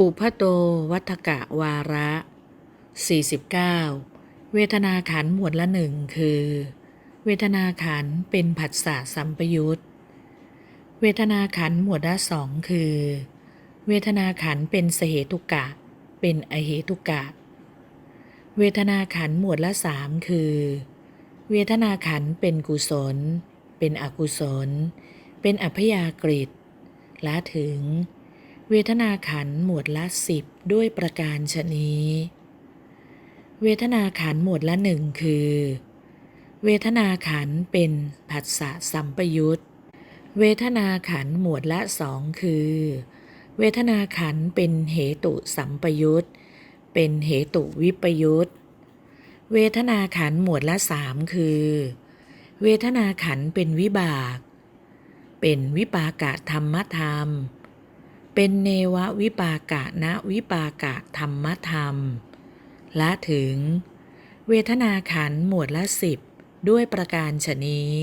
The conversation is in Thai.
อุพโตวัฏกะวาระ 49 เวทนาขันหมวดละหนึ่งคือ เวทนาขันเป็นผัสสะสัมปยุตเวทนาขันหมวดละสองคือ เวทนาขันเป็นสเหตุกะ เป็นอเหตุกะ เวทนาขันหมวดละสามคือ เวทนาขันเป็นกุศล เป็นอกุศล เป็นอัพยากฤิตและถึง เวทนาขันหมวดละสิบด้วยประการชนี้ เวทนาขันหมวดละหนึ่งคือ เวทนาขันเป็นผัสสะสัมปยุตเวทนาขันหมวดละสองคือ เวทนาขันเป็นเหตุสัมปยุตเป็นเหตุวิปยุตเวทนาขันหมวดละสามคือ เวทนาขันเป็นวิบาก เป็นวิปากะธรรมธรรม เป็นเนววิปากะนะวิปากะธรรมธรรม ละถึง เวทนาขันหมวดละสิบด้วยประการฉนี้